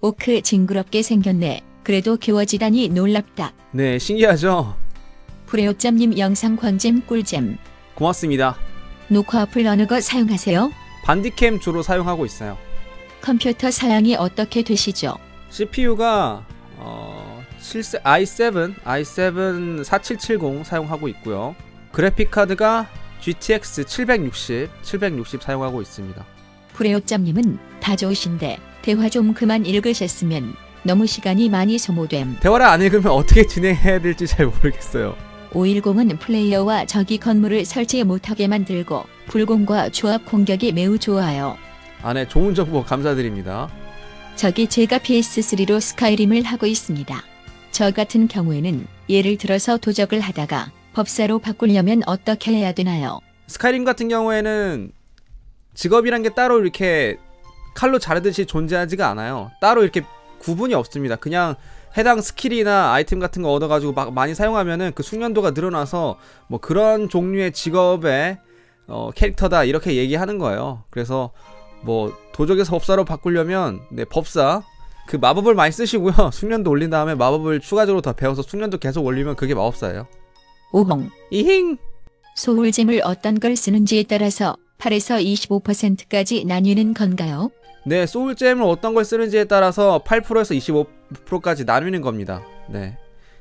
오크 징그럽게 생겼네. 그래도 귀여워지다니 놀랍다. 네, 신기하죠? 프레오점님 영상 광잼 꿀잼. 고맙습니다. 녹화 어플 어느 거 사용하세요? 반디캠 주로 사용하고 있어요. 컴퓨터 사양이 어떻게 되시죠? CPU가 어, 7, i7, i7 4770 사용하고 있고요. 그래픽 카드가 GTX 760, 760 사용하고 있습니다. 프레오점님은 다 좋으신데 대화 좀 그만 읽으셨으면 너무 시간이 많이 소모됨. 대화를 안 읽으면 어떻게 진행해야 될지 잘 모르겠어요. 510은 플레이어와 적이 건물을 설치 못하게 만들고 불공과 조합 공격이 매우 좋아요. 아, 네, 좋은 정보 감사드립니다. 저기 제가 PS3로 스카이림을 하고 있습니다. 저 같은 경우에는 예를 들어서 도적을 하다가 법사로 바꾸려면 어떻게 해야 되나요? 스카이림 같은 경우에는 직업이란 게 따로 이렇게 칼로 자르듯이 존재하지가 않아요. 따로 이렇게 구분이 없습니다. 그냥 해당 스킬이나 아이템 같은 거 얻어가지고 막 많이 사용하면은 그 숙련도가 늘어나서 뭐 그런 종류의 직업의 어, 캐릭터다 이렇게 얘기하는 거예요. 그래서 뭐 도적에서 법사로 바꾸려면 네 법사 그 마법을 많이 쓰시고요. 숙련도 올린 다음에 마법을 추가적으로 더 배워서 숙련도 계속 올리면 그게 마법사예요. 오홍. 이힝 소울잼을 어떤 걸 쓰는지에 따라서 8에서 25%까지 나뉘는 건가요? 네, 소울잼을 어떤 걸 쓰는지에 따라서 8%에서 25%까지 나누는 겁니다. 네.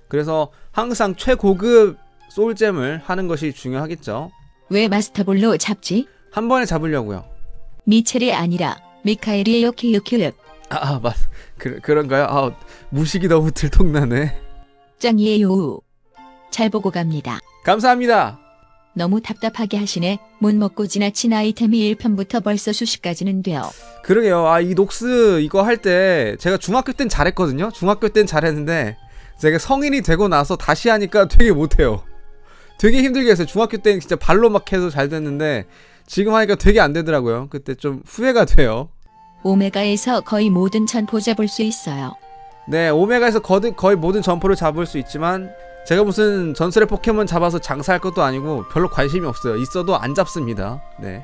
그래서 항상 최고급 소울잼을 하는 것이 중요하겠죠. 왜 마스터볼로 잡지? 한 번에 잡으려고요. 미첼이 아니라 미카엘이에요 키우키읍. 아, 아 맞. 그, 그런가요? 아, 무식이 너무 들통나네. 짱이에요. 잘 보고 갑니다. 감사합니다. 너무 답답하게 하시네. 못 먹고 지나친 아이템이 1편부터 벌써 수십 가지는 돼요. 그러게요. 아, 이 녹스 이거 할 때 제가 중학교 땐 잘했거든요. 중학교 땐 잘했는데 제가 성인이 되고 나서 다시 하니까 되게 못해요. 되게 힘들게 했어요. 중학교 때는 진짜 발로 막 해도 잘 됐는데 지금 하니까 되게 안 되더라고요. 그때 좀 후회가 돼요. 오메가에서 거의 모든 전포 잡을 수 있어요. 네, 오메가에서 거의 모든 점포를 잡을 수 있지만 제가 무슨 전설의 포켓몬 잡아서 장사할 것도 아니고 별로 관심이 없어요. 있어도 안 잡습니다. 네.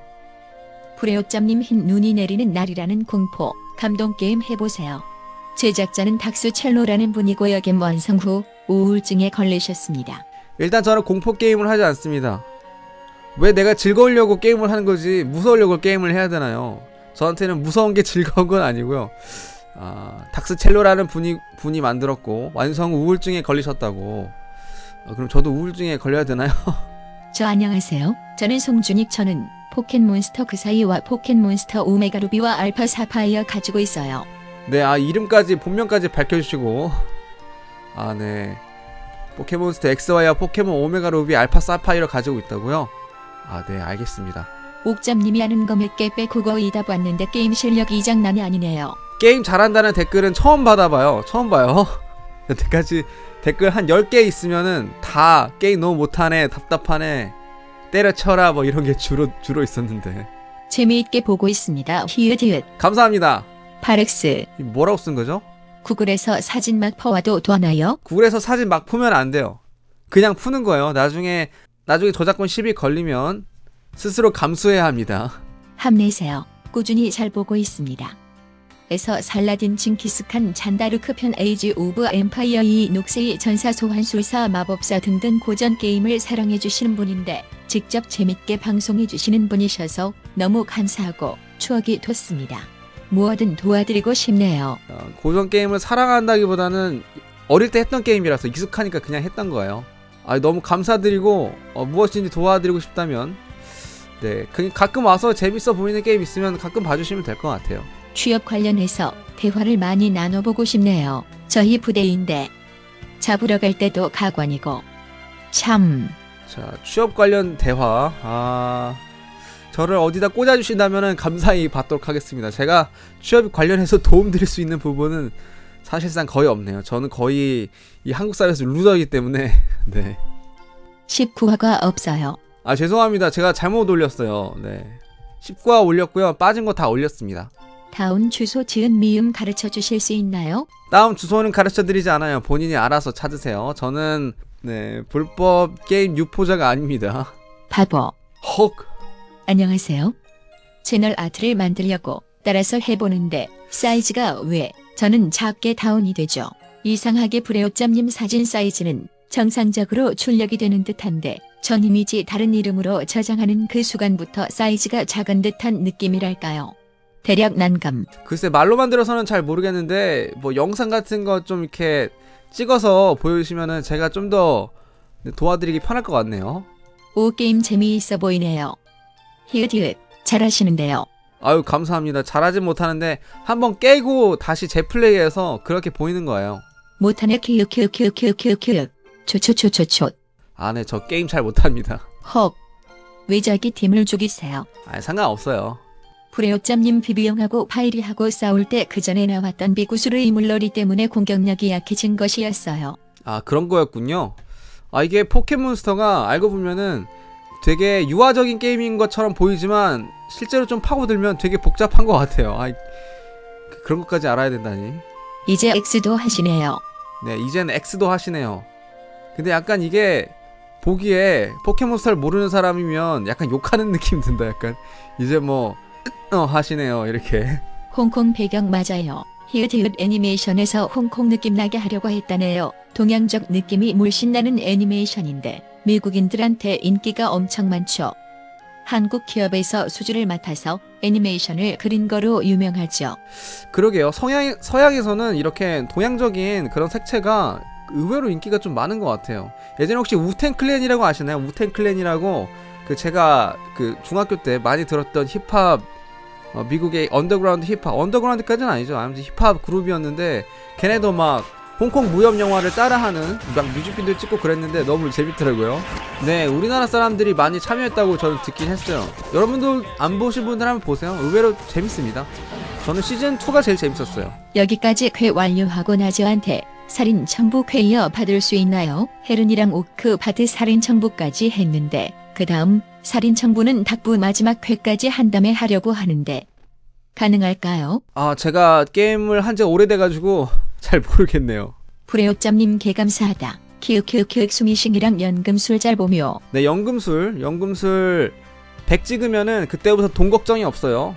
프레오점님 흰 눈이 내리는 날이라는 공포 감동 게임 해보세요. 제작자는 닥스 첼로라는 분이고 여겜 완성 후 우울증에 걸리셨습니다. 일단 저는 공포 게임을 하지 않습니다. 왜 내가 즐거우려고 게임을 하는 거지 무서우려고 게임을 해야 되나요? 저한테는 무서운 게 즐거운 건 아니고요. 아, 닥스 첼로라는 분이 분이 만들었고 완성 후 우울증에 걸리셨다고. 아, 그럼 저도 우울증에 걸려야 되나요? 저 안녕하세요. 저는 송준익 저는 포켓몬스터 그 사이와 포켓몬스터 오메가 루비와 알파 사파이어 가지고 있어요. 네, 아 이름까지 본명까지 밝혀주시고 아 네. 포켓몬스터 엑스와이와 포켓몬 오메가 루비 알파 사파이어 가지고 있다고요? 아 네, 알겠습니다. 옥잠님이 하는 거 몇 개 빼고 거의 다 봤는데 게임 실력이 이 장난이 아니네요. 게임 잘한다는 댓글은 처음 받아봐요. 처음 봐요. 여태까지 댓글 한 10개 있으면은 다 게임 너무 못하네, 답답하네, 때려쳐라 뭐 이런 게 주로 주로 있었는데. 재미있게 보고 있습니다. 히읗히읗 감사합니다. 파렉스 이 뭐라고 쓴 거죠? 구글에서 사진 막 퍼와도 되나요? 구글에서 사진 막 푸면 안 돼요. 그냥 푸는 거예요. 나중에 나중에 저작권 시비 걸리면 스스로 감수해야 합니다. 함내세요. 꾸준히 잘 보고 있습니다. 에서 살라딘 징기스칸 잔다르크 편 에이지 오브 엠파이어 2 녹세이 전사 소환술사 마법사 등등 고전 게임을 사랑해 주시는 분인데 직접 재밌게 방송해 주시는 분이셔서 너무 감사하고 추억이 돋습니다. 무엇든 도와드리고 싶네요. 어, 고전 게임을 사랑한다기보다는 어릴 때 했던 게임이라서 익숙하니까 그냥 했던 거예요. 아, 너무 감사드리고 어, 무엇인지 도와드리고 싶다면 네 그- 가끔 와서 재밌어 보이는 게임 있으면 가끔 봐주시면 될 것 같아요. 취업 관련해서 대화를 많이 나눠보고 싶네요. 저희 부대인데 잡으러 갈 때도 가관이고 참 자 취업 관련 대화 아 저를 어디다 꽂아주신다면 감사히 받도록 하겠습니다. 제가 취업 관련해서 도움드릴 수 있는 부분은 사실상 거의 없네요. 저는 거의 이 한국 사회에서 루저이기 때문에 네. 19화가 없어요. 아 죄송합니다. 제가 잘못 올렸어요. 네. 19화 올렸고요. 빠진 거 다 올렸습니다. 다운 주소 지은 미음 가르쳐 주실 수 있나요? 다음 주소는 가르쳐 드리지 않아요. 본인이 알아서 찾으세요. 저는 네, 불법 게임 유포자가 아닙니다. 바보. 헉. 안녕하세요. 채널 아트를 만들려고 따라서 해보는데 사이즈가 왜 저는 작게 다운이 되죠. 이상하게 브레오짬님 사진 사이즈는 정상적으로 출력이 되는 듯한데 전 이미지 다른 이름으로 저장하는 그 순간부터 사이즈가 작은 듯한 느낌이랄까요. 대략 난감. 글쎄 말로만 들어서는 잘 모르겠는데 뭐 영상 같은 거 좀 이렇게 찍어서 보여주시면은 제가 좀 더 도와드리기 편할 것 같네요. 오 게임 재미있어 보이네요. 히읗히읗 잘하시는데요. 아유 감사합니다. 잘하진 못하는데 한번 깨고 다시 재플레이해서 그렇게 보이는 거예요. 못하네 키읔키읔키읔키읔키읔 초초초초초 아, 네, 저 게임 잘 못합니다. 헉 왜 자기 팀을 죽이세요? 아, 상관없어요. 브레오짬님 비비형하고 파이리하고 싸울 때 그 전에 나왔던 비구스르의 물놀이 때문에 공격력이 약해진 것이었어요. 아, 그런 거였군요. 아, 이게 포켓몬스터가 알고 보면은 되게 유아적인 게임인 것처럼 보이지만 실제로 좀 파고들면 되게 복잡한 것 같아요. 아, 그- 그런 것까지 알아야 된다니. 이제 X도 하시네요. 네, 이제는 X도 하시네요. 근데 약간 이게 보기에 포켓몬스터를 모르는 사람이면 약간 욕하는 느낌 든다. 약간 이제 뭐 어, 하시네요. 이렇게. 홍콩 배경 맞아요. 히읗히읗 애니메이션에서 홍콩 느낌 나게 하려고 했다네요. 동양적 느낌이 물씬 나는 애니메이션인데 미국인들한테 인기가 엄청 많죠. 한국 기업에서 수주를 맡아서 애니메이션을 그린 거로 유명하죠. 그러게요. 서양 서양에서는 이렇게 동양적인 그런 색채가 의외로 인기가 좀 많은 것 같아요. 예전에 혹시 우텐 클랜이라고 아시나요? 우텐 클랜이라고 그 제가 그 중학교 때 많이 들었던 힙합 어, 미국의 언더그라운드 힙합 언더그라운드까지는 아니죠. 아무튼 힙합 그룹이었는데 걔네도 막 홍콩 무협 영화를 따라하는 막 뮤직비디오 찍고 그랬는데 너무 재밌더라고요. 네, 우리나라 사람들이 많이 참여했다고 저는 듣긴 했어요. 여러분들 안 보신 분들 한번 보세요. 의외로 재밌습니다. 저는 시즌 2가 제일 재밌었어요. 여기까지 쾌 완료하고 나저한테 살인 청부 쾌이어 받을 수 있나요? 헤른이랑 오크 바드 살인 청부까지 했는데 그 다음 살인 청부는 닥부 마지막 회까지 한 다음에 하려고 하는데 가능할까요? 아, 제가 게임을 한 지 오래돼가지고 잘 모르겠네요. 불의옥잠님 개감사하다. 키읔키읔키읔 수미싱이랑 연금술 잘 보며 네, 연금술, 연금술 100 찍으면은 그때부터 돈 걱정이 없어요.